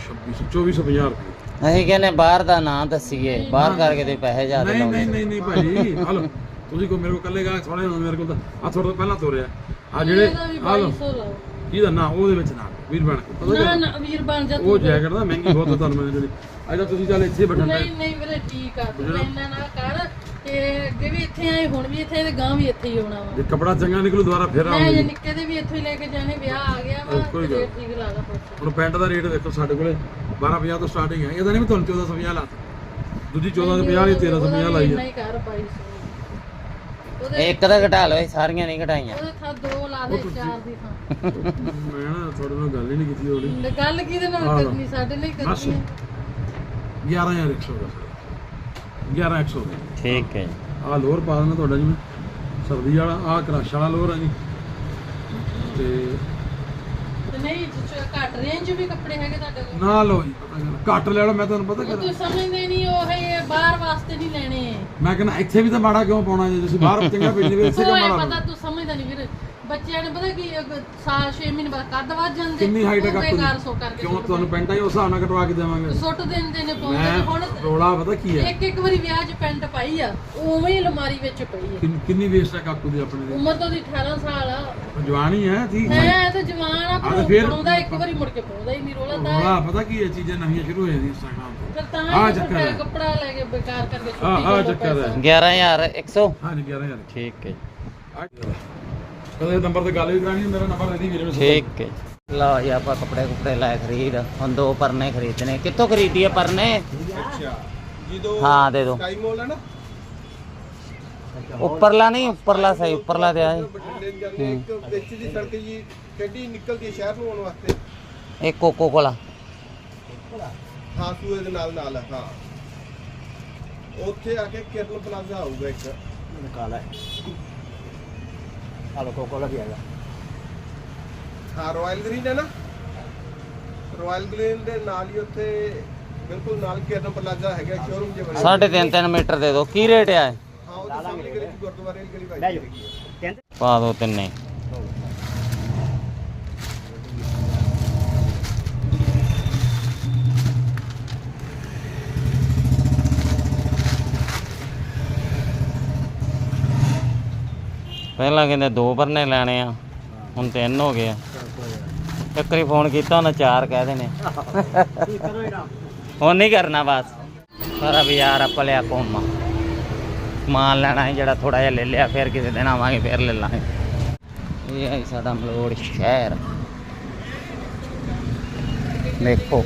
2600 2450 ਰੁਪਏ ਅਸੀਂ ਕਹਿੰਦੇ ਬਾਹਰ ਦਾ ਨਾਂ ਦੱਸੀਏ। ਬਾਹਰ ਕਰਕੇ ਤੇ ਪੈਸੇ ਜ਼ਿਆਦਾ ਨਹੀਂ ਲਾਉਂਦੇ ਨਹੀਂ ਨਹੀਂ ਨਹੀਂ ਭਾਜੀ ਹਲੋ ਤੁਸੀਂ ਕੋਈ ਮੇਰੇ ਕੋਲ ਕੱਲੇ ਗਾ ਥੋੜੇ ਮੇਰੇ ਕੋਲ ਤਾਂ ਆ ਥੋੜਾ ਪਹਿਲਾਂ ਤੋਰਿਆ। ਆ ਜਿਹੜੇ ਆ ਲਓ। 2200 ਲਾਓ। ਇਹਦਾ ਨਾ? ਉਹਦੇ ਵਿੱਚ ਨਾ। ਵੀਰ ਬਣ ਕੇ। ਪਤਾ ਨਾ? ਨਾ ਵੀਰ ਬਣ ਜਾ ਉਹ ਜੈਕਟ ਦਾ ਮਹਿੰਗੀ ਬਹੁਤ ਆ ਤੁਹਾਨੂੰ ਮੈਂ ਜਿਹੜੀ। ਅਜਾ ਤੁਸੀਂ ਚੱਲ ਇੱਥੇ ਬੈਠਣਾ ਨਹੀਂ ਨਹੀਂ ਵੀਰੇ ਠੀਕ ਆ। ਤੂੰ ਇੰਨਾ ਨਾ ਕਰ ਤੇ ਅੱਗੇ ਵੀ ਇੱਥੇ ਆਏ ਹੁਣ ਵੀ ਇੱਥੇ ਤੇ ਗਾਂ ਵੀ ਇੱਥੇ ਹੀ ਆਉਣਾ ਵਾ। ਜੇ ਕਪੜਾ ਚੰਗਾ ਨਿਕਲੂ ਦੁਬਾਰਾ ਫਿਰ ਮੈਂ ਆਉਂਗੇ। ਨਿੱਕੇ ਦੇ ਵੀ ਇੱਥੋਂ ਹੀ ਲੈ ਕੇ ਜਾਣੇ ਵਿਆਹ ਆ ਗਿਆ ਵਾ ਤੇ ਠੀਕ ਲਾ ਹੁਣ ਪੈਂਟ ਦਾ ਰੇਟ ਦੇਖੋ ਸਾਡੇ ਕੋਲੇ। 1250 ਤੋਂ ਸਟਾਰਟਿੰਗ ਹੈ ਇਹਦਾ ਨਹੀਂ ਵੀ ਤੁਹਾਨੂੰ 1450 ਲਾਤਾ। ਦੂਜੀ 1450 ਦੀ 1350 ਲਾਈ ਨਹੀਂ ਹੈ ਕਰ 2200 ਉਹਦੇ ਇੱਕ ਤਾਂ ਘਟਾ ਲਓ ਇਹ ਸਾਰੀਆਂ ਨਹੀਂ ਘਟਾਈਆਂ। ਉਹਦੇ ਥਾਂ ਦੋ ਲਾ ਦੇ ਚਾਰ ਦੀ ਥਾਂ। ਮੈਂ ਨਾ ਤੁਹਾਡੇ ਨਾਲ ਗੱਲ ਹੀ ਨਹੀਂ ਕੀਤੀ ਉਹਦੀ। ਗੱਲ ਕਿਹਦੇ ਨਾਲ ਹਾਂ। ਕਰਨੀ? ਸਾਡੇ ਲਈ ਬਸ। ਕਰਨੀ ਹੈ 11100 ਦਾ। 11100 ਦਾ। ਠੀਕ ਹੈ ਜੀ। ਆ ਲੋਅਰ ਪਾ ਦੇਣਾ ਤੁਹਾਡਾ ਜਿਵੇਂ ਸਰਦੀ ਵਾਲਾ ਆ ਕਰਾਸ਼ ਵਾਲਾ ਲੋਅਰ ਆ ਜੀ। ਤੇ ਤੇ ਨਹੀਂ ਘੱਟ ਰੇਂਜ ਵੀ ਕੱਪੜੇ ਹੈਗੇ ਤੁਹਾਡੇ ਕੋਲ। ਨਾ ਲਓ ਜੀ ਪਤਾ ਗੱਲ ਘੱਟ ਲੈ ਲਓ ਮੈਂ ਤੁਹਾਨੂੰ ਪਤਾ ਉਹ ਕਰ ਤੁਸੀਂ ਸਮਝਦੇ ਨਹੀਂ ਉਹ ਇਹ ਬਾਹਰ ਵਾਸਤੇ ਨਹੀਂ ਲੈਣੇ। ਮੈਂ ਕਹਿੰਦਾ ਇੱਥੇ ਵੀ ਤਾਂ ਮਾੜਾ ਕਿਉਂ ਪਾਉਣਾ ਜੇ ਤੁਸੀਂ ਬਾਹਰ ਚੰਗਾ ਭੇਜਦੇ ਵੀ ਇੱਥੇ ਉਹ ਕਿਉਂ ਇਹ ਮਾੜਾ ਪਤਾ? ਤੂੰ ਸਮਝਦਾ ਨਹੀਂ ਵੀਰ ਬੱਚਿਆਂ ਨੇ ਪਤਾ ਕੀ ਸਾਲ 6 ਮਹੀਨੇ ਬਾਅਦ ਕੱਦ ਵੱਧ ਜਾਂਦੇ ਕਿੰਨੀ ਹਾਈਟ ਹੈ ਉਹ ਬੇਕਾਰ ਕਾਕੂ ਸੋ ਦੀ ਕਰਕੇ ਕਿਉਂ ਸੁੱਟ ਤੁਹਾਨੂੰ ਪੈਂਟਾਂ ਹੀ ਉਸ ਹਿਸਾਬ ਨਾਲ ਕਟਵਾ ਕੇ ਦੇਵਾਂਗੇ? ਦਿੰਦੇ। ਸੁੱਟ ਦਿੰਦੇ ਨੇ ਪਾਉਂਦੇ ਮੈਂ ਹੁਣ ਰੋਲਾ ਪਤਾ ਕੀ ਹੈ? ਇੱਕ ਇੱਕ ਵਾਰੀ ਵਿਆਹ 'ਚ ਪੈਂਟ ਪਾਈ ਆ ਉਵੇਂ ਹੀ ਅਲਮਾਰੀ ਵਿੱਚ ਪਈ ਆ। ਕਿੰਨ- ਕਿੰਨੀ ਵੇਸਟ ਹੈ ਕਾਕੂ ਦੀ ਆਪਣੇ ਦੀ? ਉਮਰ ਤਾਂ ਉਹਦੀ 18 ਸਾਲ ਆ। ਜਵਾਨੀ ਹੈ ਠੀਕ ਹੈ। ਹੈ ਤਾਂ ਜਵਾਨ ਆ ਹਾਂ ਪਰ ਤੇ ਉਹ ਫਿਰ- ਪਾਉਂਦਾ ਇੱਕ ਵਾਰੀ ਮੁੜ ਕੇ ਪਾਉਂਦਾ ਹੀ ਨਹੀਂ ਰੋਲਾ ਤਾਂ ਰੋਲਾ ਪਤਾ ਕੀ ਹੈ ਚੀਜ਼ਾਂ ਨਵੀਆਂ ਸ਼ੁਰੂ ਹੋ ਜਾਂਦੀਆਂ ਇੰਸਟਾਗ੍ਰਾਮ ਤੇ ਫਿਰ ਤਾਂ ਆਹ ਹੀ ਚੱਕਰ ਫਿਰ ਹੈ। ਕੱਪੜਾ ਲੈ ਕੇ ਬੇਕਾਰ ਕਰਕੇ ਆ ਆ ਜਾਂਦਾ ਚੱਕਰ ਹੈ। 11100 ਹਾਂ ਜੀ 11000 ਠੀਕ ਹੈ ਜੀ। ਕਦੇ ਨੰਬਰ ਤੇ ਗੱਲ ਵੀ ਕਰਾਣੀ ਮੇਰਾ ਨੰਬਰ ਦੇ ਦੀ ਵੀਰੇ ਨੂੰ ਠੀਕ ਹੈ ਜੀ। ਲਓ ਜੀ ਆਪਾਂ ਕੱਪੜੇ ਕੁਪੜੇ ਲੈ ਖਰੀਦ ਹੁਣ ਦੋ ਪਰਨੇ ਖਰੀਦਨੇ ਕਿੱਥੋਂ ਖਰੀਦੀਏ ਪਰਨੇ अच्छा ये दो ਹਾਂ ਦੇ ਦੋ स्काई मॉल है ना ਉੱਪਰਲਾ ਨਹੀਂ ਉੱਪਰਲਾ ਸਹੀ ਉੱਪਰਲਾ ਤੇ ਆਏ बठिंडे ਨੂੰ ਜਾਂਦੇ ਇੱਕ ਵਿੱਚ ਦੀ ਸੜਕ ਜੀ ਕਿਹੜੀ ਨਿਕਲਦੀ ਹੈ ਸ਼ਹਿਰ ਨੂੰ ਆਉਣ ਵਾਸਤੇ ਇਹ ਕੋਕੋ ਕੋਲਾ ਹਾਂ ਸੂਏ ਦੇ ਨਾਲ ਨਾਲ ਹੈ, ਹਾਂ ਉੱਥੇ ਆ ਕੇ ਕਿਰਨ ਪਲਾਜ਼ਾ ਆਊਗਾ ਇੱਕ ਨਿਕਾਲਾ ਆਲੋ ਕੋਕੋ ਲੱਗ ਗਿਆ ਹਾਂ ਰਾਇਲ ਗ੍ਰੀਨ ਹੈ ਨਾ ਰਾਇਲ ਗ੍ਰੀਨ ਦੇ ਨਾਲ ਹੀ ਉੱਥੇ ਬਿਲਕੁਲ ਨਾਲ ਕਿਰਨ ਪਲਾਜ਼ਾ ਹੈਗਾ ਸ਼ੋਰੂਮ ਜੇ ਬਣੇ ਸਾਢੇ ਤਿੰਨ ਤਿੰਨ ਮੀਟਰ ਦੇ ਦਿਓ। ਕੀ ਰੇਟ ਆ ਇਹ? ਹਾਂ ਉਹ ਸਾਹਮਣੇ ਗਲੀ 'ਚ ਗੁਰਦੁਆਰੇ ਵਾਲੀ ਗਲੀ ਵਾਈ ਹੈਗੀ ਹੈ। ਪਾ ਦਿਓ ਤਿੰਨੇ। ਪਹਿਲਾਂ ਕਹਿੰਦੇ ਦੋ ਪਰਨੇ ਲੈਣੇ ਆ, ਹੁਣ ਤਿੰਨ ਹੋ ਗਏ ਆ। ਇੱਕ ਵਾਰੀ ਫੋਨ ਕੀਤਾ, ਉਹਨਾਂ ਚਾਰ ਕਹਿ ਦੇਣੇ। ਹੁਣ ਨਹੀਂ ਕਰਨਾ ਬਸ। ਸਾਰਾ ਬਾਜ਼ਾਰ ਆਪਾਂ ਲਿਆ ਘੁੰਮਾ। ਸਮਾਨ ਲੈਣਾ ਹੈ ਜਿਹੜਾ ਥੋੜਾ ਜਿਹਾ ਲੈ ਲਿਆ, ਫਿਰ ਕਿਸੇ ਦਿਨ ਆਵਾਂਗੇ, ਫਿਰ ਲੈ ਲਾਂਗੇ। ਇਹ ਹੈ ਸਾਡਾ ਮਲੋੜ ਸ਼ਹਿਰ। ਦੇਖੋ।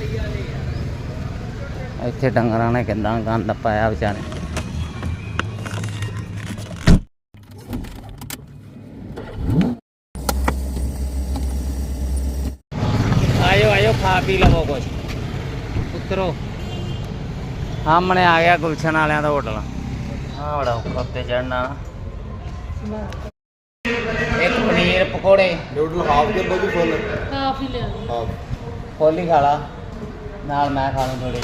ਇੱਥੇ ਡੰਗਰਾਂ ਨੇ ਕਿੰਨਾ ਗੰਦ ਪਾਇਆ ਵਿਚਾਰੇ। ਖਾ ਪੀ ਲਵੋ ਕੁਝ ਉਤਰੋ। ਸਾਹਮਣੇ ਆ ਗਿਆ ਗੁਲਸ਼ਨ ਵਾਲਿਆਂ ਦਾ ਹੋਟਲ। ਆ ਬੜਾ ਔਖਾ ਉੱਤੇ ਚੜਨਾ ਇੱਕ ਪਨੀਰ ਪਕੌੜੇ। ਨਿਊਡਲ ਹਾਫ ਦੇ ਬੋਲੀ ਫੁੱਲ ਕਾਫੀ ਲਿਆ ਦੇ ਹਾਫ ਫੁੱਲ ਖਾ ਲਾ। ਨਾਲ ਮੈਂ ਖਾ ਲੂੰ ਥੋੜੇ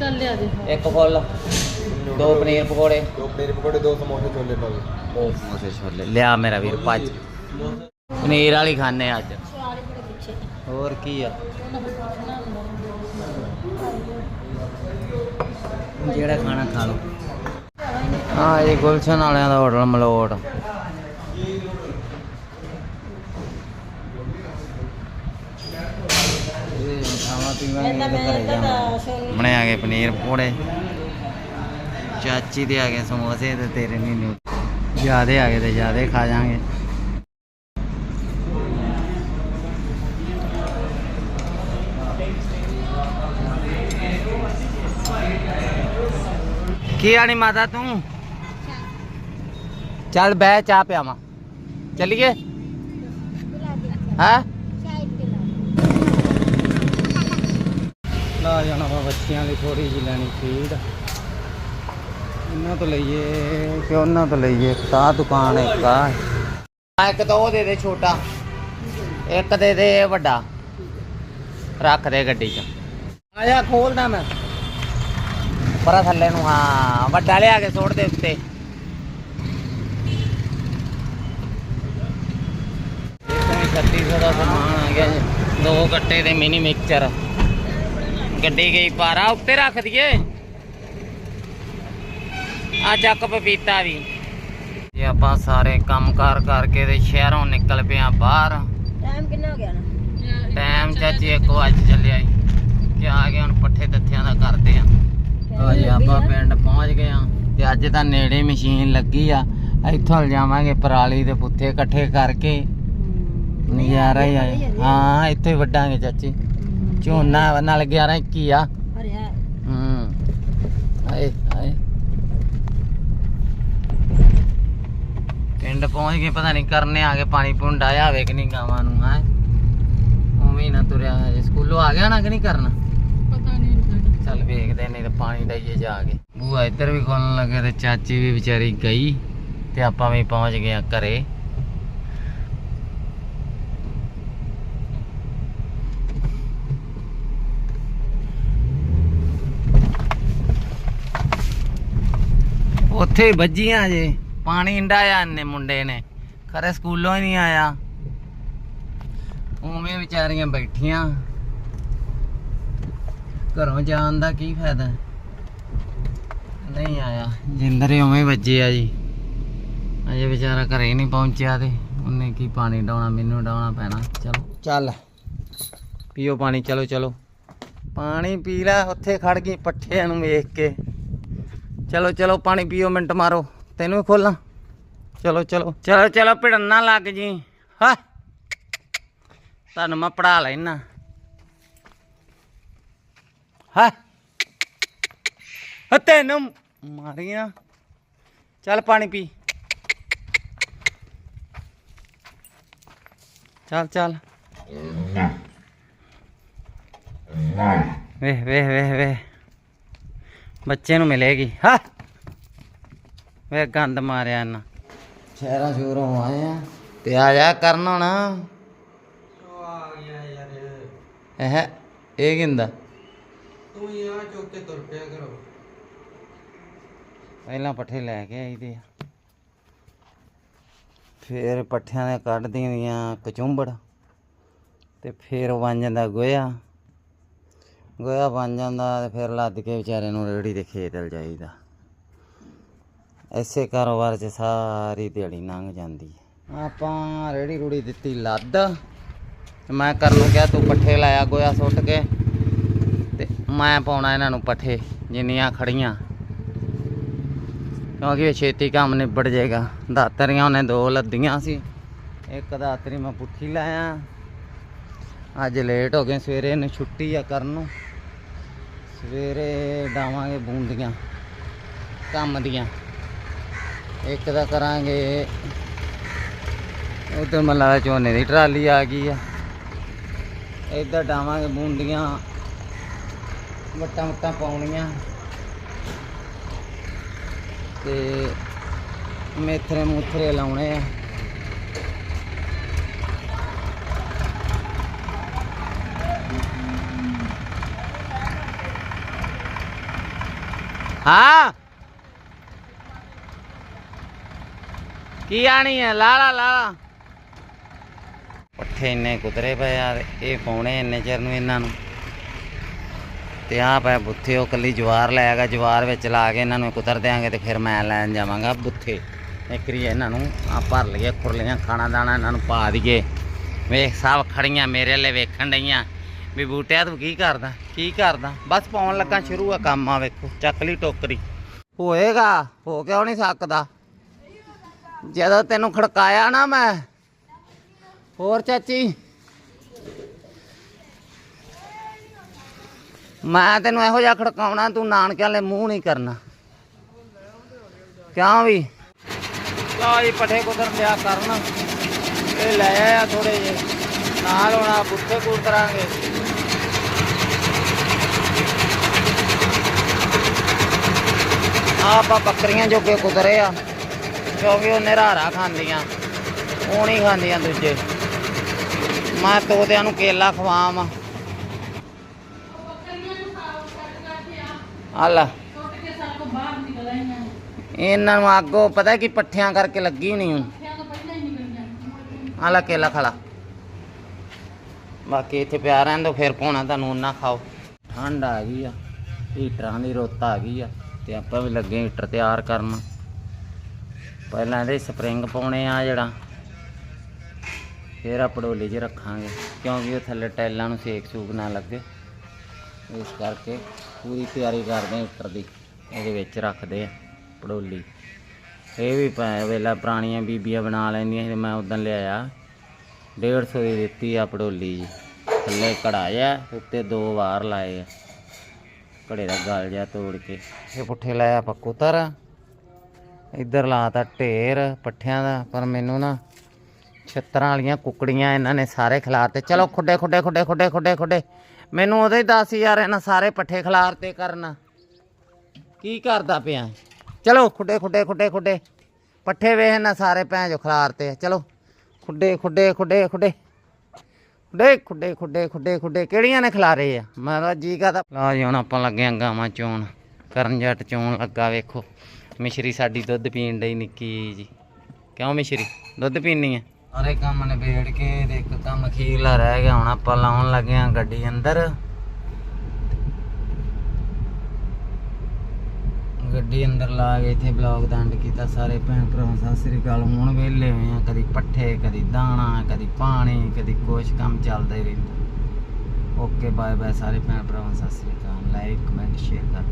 ਚੱਲ ਲਿਆ ਦੇ ਇੱਕ ਫੁੱਲ ਦੋ ਪਨੀਰ ਪਕੌੜੇ। ਦੋ ਪਨੀਰ ਪਕੌੜੇ ਦੋ ਸਮੋਸੇ ਛੋਲੇ ਪਾਵੇ ਦੋ ਸਮੋਸੇ ਛੋਲੇ। ਲਿਆ ਮੇਰਾ ਵੀਰ ਭੱਜ। ਪਨੀਰ ਵਾਲੀ ਖਾਣੇ ਅੱਜ। ਹੋਰ ਕੀ ਆ? ਜਿਹੜਾ ਖਾਣਾ ਖਾ ਲਓ। ਹਾਂ ਇਹ ਗੁਲਸ਼ਨ ਵਾਲਿਆਂ ਦਾ ਹੋਟਲ ਮਲੋਟ। ਬਣੇ ਆ ਗਏ ਪਨੀਰ ਪਕੌੜੇ। ਚਾਚੀ ਦੇ ਆ ਗਏ ਸਮੋਸੇ ਤੇ ਤੇਰੇ ਨਹੀਂ ਨੇ ਜਿਆਦੇ ਆ ਗਏ ਤੇ ਜਿਆਦੇ ਖਾ ਜਾਾਂਗੇ। ਕੀ ਆਣੀ ਮਾਤਾ ਤੂੰ? ਚੱਲ ਬਹਿ ਚਾਹ ਪਿਆਵਾਂ। ਚੱਲੀਏ? ਹਾਂ? ਲਾ ਜਾਣਾ ਵਾ ਬੱਚਿਆਂ ਲਈ ਥੋੜੀ ਜਿਹੀ ਲੈਣੀ ਫੀਡ ਇਹਨਾਂ ਤੋਂ ਲਈਏ ਕਿ ਉਹਨਾਂ ਤੋਂ ਲਈਏ? ਇੱਕ ਤਾਂ ਦੁਕਾਨ ਇੱਕ ਆ। ਆ ਇੱਕ ਤਾਂ ਉਹ ਦੇ ਦੇ ਛੋਟਾ। ਇੱਕ ਦੇ ਦੇ ਵੱਡਾ। ਰੱਖ ਦੇ ਗੱਡੀ 'ਚ। ਆਇਆ ਖੋਲਦਾ ਮੈਂ। ਪਰਾ ਥੱਲੇ ਨੂੰ ਹਾਂ ਵੱਡਾ ਲਿਆ ਕੇ ਸੁੱਟ ਦੇ ਉੱਤੇ। ਦਾ ਸਮਾਨ ਆ ਗਿਆ ਜੀ ਦੋ ਗੱਟੇ ਦੇ ਮਿਨੀ ਮਿਕਸਚਰ ਗੱਡੀ ਗਈ ਪਾਰਾ ਉੱਤੇ ਰੱਖ ਦਈਏ। ਆ ਚੱਕ ਪਪੀਤਾ ਵੀ। ਇਹ ਆਪਾਂ ਸਾਰੇ ਕੰਮਕਾਰ ਕਰਕੇ ਤੇ ਸ਼ਹਿਰੋਂ ਨਿਕਲ ਪਿਆ ਬਾਹਰ। ਟਾਈਮ ਕਿੰਨਾ ਹੋ ਗਿਆ ਨਾ? ਟਾਈਮ ਚਾਚੀ ਇੱਕ ਵੱਜ ਚੱਲਿਆ ਈ ਕਿ ਆ ਗਏ ਹੁਣ ਪੱਠੇ ਦੱਥਿਆਂ ਦਾ ਕਰਦੇ ਆ। ਹਾਂਜੀ ਆਪਾਂ ਪਿੰਡ ਪਹੁੰਚ ਗਏ ਆ ਤੇ ਅੱਜ ਤਾਂ ਨੇੜੇ ਮਸ਼ੀਨ ਲੱਗੀ ਆ। ਇੱਥੋਂ ਜਾਵਾਂਗੇ ਪਰਾਲੀ ਦੇ ਪੁੱਥੇ ਇਕੱਠੇ ਕਰਕੇ। ਨਜ਼ਾਰਾ ਹੀ ਆ। ਹਾਂ ਇੱਥੇ ਹੀ ਵੱਢਾਂਗੇ ਚਾਚੀ। ਝੋਨਾ ਨਾਲ 11 21 ਆ। ਹੈ ਹੂੰ। ਆਏ ਆਏ। ਪਿੰਡ ਪਹੁੰਚ ਗਏ ਪਤਾ ਨਹੀਂ ਕਰਨੇ ਆ ਕੇ ਪਾਣੀ ਪੁੰਡ ਆਇਆ ਹੋਵੇ ਕਿ ਨਹੀਂ ਗਾਵਾਂ ਨੂੰ ਹੈ। ਉਵੇਂ ਨਾ ਤੁਰਿਆ ਸਕੂਲੋਂ ਆ ਗਿਆ ਨਾ ਕਿ ਨਹੀਂ ਕਰਨਾ? ਚੱਲ ਵੇਖਦੇ ਨਹੀਂ ਤੇ ਪਾਣੀ ਡਾਈਏ ਜਾ ਕੇ। ਬੂਆ ਇੱਧਰ ਵੀ ਖੋਲਣ ਲੱਗੇ ਤੇ ਚਾਚੀ ਵੀ ਵਿਚਾਰੀ ਗਈ ਤੇ ਆਪਾਂ ਵੀ ਪਹੁੰਚ ਗਏ ਘਰੇ। ਉੱਥੇ ਹੀ ਵੱਜੀਆਂ ਜੇ, ਪਾਣੀ ਇੰਡਾਇਆ ਨੇ ਮੁੰਡੇ ਨੇ। ਖਰੇ ਸਕੂਲੋਂ ਹੀ ਨਹੀਂ ਆਇਆ। ਉਵੇਂ ਵਿਚਾਰੀਆਂ ਬੈਠੀਆਂ। ਘਰੋਂ ਜਾਣ ਦਾ ਕੀ ਫਾਇਦਾ? ਨਹੀਂ ਆਇਆ। ਜਿੰਦਰੇ ਉਵੇਂ ਵੱਜੇ ਆ ਜੀ। ਅਜੇ ਵਿਚਾਰਾ ਘਰੇ ਨਹੀਂ ਪਹੁੰਚਿਆ ਤੇ ਉਹਨੇ ਕੀ ਪਾਣੀ ਡਾਉਣਾ ਮੈਨੂੰ ਡਾਉਣਾ ਪੈਣਾ। ਚਲੋ। ਚੱਲ। ਪੀਓ ਪਾਣੀ ਚਲੋ ਚਲੋ। ਪਾਣੀ ਪੀ ਲੈ ਉੱਥੇ ਖੜ ਗਈ ਪੱਠਿਆਂ ਨੂੰ ਵੇਖ ਕੇ। ਚਲੋ ਚਲੋ ਪਾਣੀ ਪੀਓ ਮਿੰਟ ਮਾਰੋ। ਤੈਨੂੰ ਵੀ ਖੋਲਾਂ। ਚਲੋ ਚਲੋ। ਚਲੋ ਚਲੋ ਭਿੜਨ ਨਾ ਲੱਗ ਜੀ। ਹਾਂ। ਤੁਹਾਨੂੰ ਮੈਂ ਪੜਾ ਲੈਣਾ ਹਾਂ? ਤੈਨੂੰ ਮਾਰੀਆਂ। ਚੱਲ ਪਾਣੀ ਪੀ। ਚੱਲ ਚੱਲ। ਵੇਹ ਵੇਹ ਵੇਹ ਵੇਹ ਬੱਚੇ ਨੂੰ ਮਿਲੇਗੀ। ਹਾਂ? ਵੇ ਗੰਦ ਮਾਰਿਆ ਇਹਨਾਂ। ਸ਼ਹਿਰਾਂ ਸ਼ੋਰੋਂ ਆਏ ਆ। ਤੇ ਆ ਜਾ ਕਰਨ ਹੁਣ। ਇਹ ਇਹ ਕਿੰਦਾ? ਤੂੰ ਹੀ ਆ, ਚੁੱਕ ਕੇ ਤੁਰ ਪਿਆ ਕਰੋ। ਪਹਿਲਾਂ ਪੱਠੇ ਲੈ ਕੇ ਆਈ ਦੇ ਆ। ਫਿਰ ਪੱਠਿਆਂ ਨੇ ਕੱਢਦੀਆਂ ਦੀਆਂ ਕਚੁੰਬੜ, ਤੇ ਫਿਰ ਬਣ ਜਾਂਦਾ ਗੋਇਆ। ਗੋਇਆ ਬਣ ਜਾਂਦਾ ਤੇ ਫਿਰ ਲੱਦ ਕੇ ਵਿਚਾਰੇ ਨੂੰ ਰੇੜੀ ਦੇ ਖੇਤ ਲ ਜਾਈਦਾ। ਐਸੇ ਕਾਰੋਬਾਰ 'ਚ ਸਾਰੀ ਦਿਹਾੜੀ ਲੰਘ ਜਾਂਦੀ ਹੈ। ਆਪਾਂ ਰੇੜੀ ਰੂੜੀ ਦਿੱਤੀ ਲੱਦ, ਤੇ ਮੈਂ ਕਰਨ ਨੂੰ ਕਿਹਾ, ਤੂੰ ਪੱਠੇ ਲਾਇਆ ਗੋਇਆ ਸੁੱਟ ਕੇ। ਮੈਂ ਪਾਉਣਾ ਇਹਨਾਂ ਨੂੰ ਪੱਠੇ, ਜਿੰਨੀਆਂ ਖੜੀਆਂ ਕਿਉਂਕਿ ਇਹ ਛੇਤੀ ਕੰਮ ਨਿਬੜ ਜਾਏਗਾ। ਦਾਤਰੀਆਂ ਉਹਨੇ ਦੋ ਲੱਦੀਆਂ ਸੀ। ਇੱਕ ਦਾਤਰੀ ਮੈਂ ਪੁੱਠੀ ਲਾਇਆ। ਅੱਜ ਲੇਟ ਹੋ ਗਏ, ਸਵੇਰੇ ਇਹਨੂੰ ਛੁੱਟੀ ਆ ਕਰਨ ਨੂੰ। ਸਵੇਰੇ ਡਾਵਾਂਗੇ ਬੂੰਦੀਆਂ, ਕੰਮ ਦੀਆਂ। ਇੱਕ ਦਾ ਕਰਾਂਗੇ, ਉਧਰ ਮੱਲਾ ਝੋਨੇ ਦੀ ਟਰਾਲੀ ਆ ਗਈ ਆ। ਇੱਧਰ ਡਾਵਾਂਗੇ ਬੂੰਦੀਆਂ। ਵੱਟਾਂ ਵੱਟਾਂ ਪਾਉਣੀਆਂ। ਤੇ ਮੇਥਰੇ ਮੂਥਰੇ ਲਾਉਣੇ ਆ। ਹਾਂ। ਕੀ ਆਣੀ ਹੈ ਲਾ ਲਾ ਲਾ ਪੱਠੇ ਇੰਨੇ ਕੁਤਰੇ ਪਏ ਆ ਇਹ ਪਾਉਣੇ ਇੰਨੇ ਚਿਰ ਨੂੰ ਇਹਨਾਂ ਨੂੰ। ਤੇ ਆ ਪਏ ਬੁੱਥੇ, ਉਹ ਕੱਲੀ ਜਵਾਰ ਲਾਏਗਾ ਜਵਾਰ ਵਿੱਚ ਲਾ ਕੇ ਇਹਨਾਂ ਨੂੰ ਕੁਤਰ ਦਿਆਂਗੇ ਤੇ ਫਿਰ ਮੈਂ ਲੈਣ ਜਾਵਾਂਗਾ ਬੁੱਥੇ। ਇੱਕਰੀ ਇਹਨਾਂ ਨੂੰ ਆ ਭਰ ਲਈਏ, ਖੁਰਲੀਆਂ ਖਾਣਾ ਦਾਣਾ ਇਹਨਾਂ ਨੂੰ ਪਾ ਦਈਏ। ਵੇਖ, ਸਭ ਖੜੀਆਂ ਮੇਰੇ ਲਈ ਵੇਖਣ ਡਈਆਂ। ਵੀ ਬੂਟਿਆ, ਤੂੰ ਕੀ ਕਰਦਾ? ਕੀ ਕਰਦਾ? ਬਸ ਪਾਉਣ ਲੱਗਾ, ਸ਼ੁਰੂ ਆ ਕੰਮ ਆ ਵੇਖੋ, ਚੱਕ ਲਈ ਟੋਕਰੀ। ਹੋਏਗਾ, ਹੋ ਕਿਉਂ ਨਹੀਂ ਸਕਦਾ? ਜਦੋਂ ਤੈਨੂੰ ਖੜਕਾਇਆ ਨਾ ਮੈਂ। ਹੋਰ ਚਾਚੀ ਮੈਂ ਤੈਨੂੰ ਇਹੋ ਜਿਹਾ ਖੜਕਾਉਣਾ, ਤੂੰ ਨਾਨਕਿਆਂ ਵਾਲੇ ਮੂੰਹ ਨਹੀਂ ਕਰਨਾ। ਕਿਉਂ ਵੀ? ਲਓ ਜੀ, ਪੱਠੇ ਕੁਤਰ ਲਿਆ ਕਰਨ। ਇਹ ਲੈ ਆਇਆ ਥੋੜੇ ਜੇ ਨਾਲ ਹੋਣਾ ਬੁੱਥੇ ਕੂੜ ਆਪਾਂ ਬੱਕਰੀਆਂ ਜੋਗੇ ਕੁਤਰੇ ਆ। ਕਿਉਂਕਿ ਉਹ ਨਿਰਾਰਾ ਖਾਂਦੀਆਂ। ਉਹ ਨਹੀਂ ਖਾਂਦੀਆਂ ਦੂਜੇ। ਮੈਂ ਤੋਤਿਆਂ ਨੂੰ ਕੇਲਾ ਖਵਾਵਾਂ। ਆ ਲੈ ਇਹਨਾਂ ਨੂੰ ਅੱਗੋਂ ਪਤਾ ਕਿ ਪੱਠਿਆਂ ਕਰਕੇ ਲੱਗੀ ਨਹੀਂ ਹੁਣ ਪੱਠਿਆਂ ਆ ਲੈ ਕੇਲਾ ਖਾ ਲਾ ਬਾਕੀ ਇੱਥੇ ਪਿਆ ਰਹਿਣ ਦੋ ਫਿਰ ਪਾਉਣਾ ਤੁਹਾਨੂੰ ਨਾ ਖਾਓ। ਠੰਡ ਆ ਗਈ ਆ, ਹੀਟਰਾਂ ਦੀ ਰੁੱਤ ਆ ਗਈ ਆ, ਤੇ ਆਪਾਂ ਵੀ ਲੱਗੇ ਹੀਟਰ ਤਿਆਰ ਕਰਨ। ਪਹਿਲਾਂ ਇਹਦੇ ਸਪਰਿੰਗ ਪਾਉਣੇ ਆ ਜਿਹੜਾ। ਫਿਰ ਆ ਪੜੋਲੀ 'ਚ ਰੱਖਾਂਗੇ, ਕਿਉਂਕਿ ਉਹ ਥੱਲੇ ਟਾਈਲਾਂ ਨੂੰ ਸੇਕ ਸੂਕ ਨਾ ਲੱਗੇ। ਇਸ ਕਰਕੇ ਪੂਰੀ ਤਿਆਰੀ ਕਰਦੇ ਆ ਦੀ ਇਹਦੇ ਵਿੱਚ ਰੱਖਦੇ ਆ ਪੜੋਲੀ। ਇਹ ਵੀ ਪੈ, ਵੇਲਾ ਪੁਰਾਣੀਆਂ ਬੀਬੀਆਂ ਬਣਾ ਲੈਂਦੀਆਂ ਸੀ ਮੈਂ ਉਦੋਂ ਲਿਆਇਆ। 150 ਦੀ ਦਿੱਤੀ ਆ ਪੜੋਲੀ ਜੀ। ਥੱਲੇ ਕੜਾਇਆ ਉੱਤੇ ਦੋ ਵਾਰ ਲਾਏ ਆ। ਘੜੇ ਦਾ ਗਲ ਜਿਹਾ ਤੋੜ ਕੇ। ਇਹ ਪੁੱਠੇ ਲਾਇਆ ਪੱਕੂਤਰ ਇੱਧਰ ਲਾਤਾ ਢੇਰ ਪੱਠਿਆਂ ਦਾ, ਪਰ ਮੈਨੂੰ ਨਾ ਛੱਤਰਾਂ ਵਾਲੀਆਂ ਕੁਕੜੀਆਂ ਇਹਨਾਂ ਨੇ ਸਾਰੇ ਖਿਲਾਰਤੇ। ਚਲੋ ਖੁੱਡੇ ਖੁੱਡੇ ਖੁੱਡੇ ਖੁੱਡੇ ਖੁੱਡੇ ਖੁੱਡੇ। ਮੈਨੂੰ ਉਹਦੇ ਹੀ ਦੱਸ ਯਾਰ ਇਹਨਾਂ ਸਾਰੇ ਪੱਠੇ ਖਿਲਾਰਤੇ ਕਰਨ। ਕੀ ਕਰਦਾ ਪਿਆ? ਚਲੋ, ਖੁੱਡੇ ਖੁੱਡੇ ਖੁੱਡੇ ਖੁੱਡੇ। ਪੱਠੇ ਵੇਖ ਨਾ ਸਾਰੇ ਭੈਣ ਜੋ ਖਿਲਾਰਤੇ ਆ। ਚਲੋ, ਖੁੱਡੇ ਖੁੱਡੇ ਖੁੱਡੇ ਖੁੱਡੇ। ਖੁੱਡੇ ਖੁੱਡੇ ਖੁੱਡੇ ਖੁੱਡੇ ਖੁੱਡੇ। ਕਿਹੜੀਆਂ ਨੇ ਖਿਲਾਰੇ ਆ? ਮਹਾਰਾਜ ਜੀ ਕਾ ਤਾਂ ਲਓ ਜੀ, ਹੁਣ ਆਪਾਂ ਲੱਗੇ ਆਂ ਗਾਵਾਂ ਚੋਣ। ਕਰਨ ਜੱਟ ਚੋਣ ਲੱਗਾ, ਵੇਖੋ। ਮਿਸ਼ਰੀ ਸਾਡੀ ਦੁੱਧ ਪੀਣ ਡਈ ਨਿੱਕੀ ਜੀ। ਕਿਉਂ ਮਿਸ਼ਰੀ? ਦੁੱਧ ਪੀਣੀ ਆ? ਸਾਰੇ ਕੰਮ ਨਿਬੇੜ ਕੇ ਤੇ ਇੱਕ ਕੰਮ ਅਖੀਰਲਾ ਰਹਿ ਗਿਆ, ਹੁਣ ਆਪਾਂ ਲਾਉਣ ਲੱਗੇ ਆਂ ਗੱਡੀ ਅੰਦਰ। ਗੱਡੀ ਅੰਦਰ ਲਾ ਕੇ ਇੱਥੇ ਬਲੌਗ ਦਾ ਐਂਡ ਕੀਤਾ, ਸਾਰੇ ਭੈਣ ਭਰਾਵਾਂ ਸਤਿ ਸ੍ਰੀ ਅਕਾਲ। ਹੁਣ ਵਿਹਲੇ ਹੋਏ ਆ ਕਦੀ ਪੱਠੇ, ਕਦੀ ਦਾਣਾ, ਕਦੀ ਪਾਣੀ, ਕਦੀ ਕੁਛ ਕੰਮ ਚੱਲਦਾ ਹੀ ਰਹਿੰਦਾ। ਓਕੇ ਬਾਏ ਬਾਏ ਸਾਰੇ ਭੈਣ ਭਰਾਵਾਂ ਸਤਿ ਸ੍ਰੀ ਅਕਾਲ। ਲਾਈਕ, ਕਮੈਂਟ, ਸ਼ੇਅਰ ਕਰ